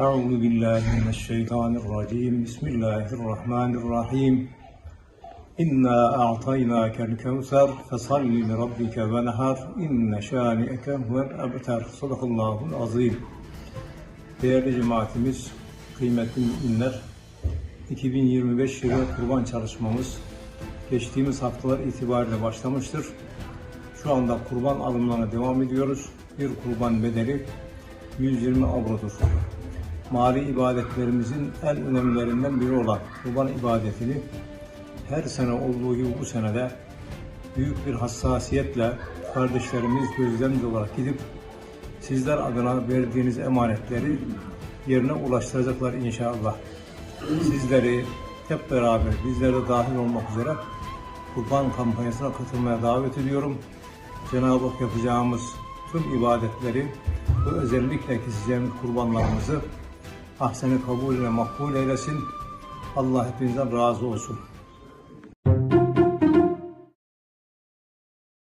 أعوذ بالله من الشيطان الرجيم بسم الله الرحمن الرحيم إنا أعطيناك الكوثر فصل لربك ونهر إن شانئك هو الأبتر صدق الله العظيم Değerli cemaatimiz, kıymetli müminler, 2025 yılı kurban çalışmamız geçtiğimiz haftalar itibariyle başlamıştır. Şu anda kurban alımlarına devam ediyoruz. Bir kurban bedeli 120 avrodur. Mali ibadetlerimizin en önemlilerinden biri olan kurban ibadetini her sene olduğu gibi bu senede büyük bir hassasiyetle kardeşlerimiz gözlemci olarak gidip sizler adına verdiğiniz emanetleri yerine ulaştıracaklar inşallah. Sizleri hep beraber bizler de dahil olmak üzere kurban kampanyasına katılmaya davet ediyorum. Cenab-ı Hak yapacağımız tüm ibadetleri ve özellikle keseceğimiz kurbanlarımızı ahseni kabul ile makbul eylesin. Allah hepinizden razı olsun.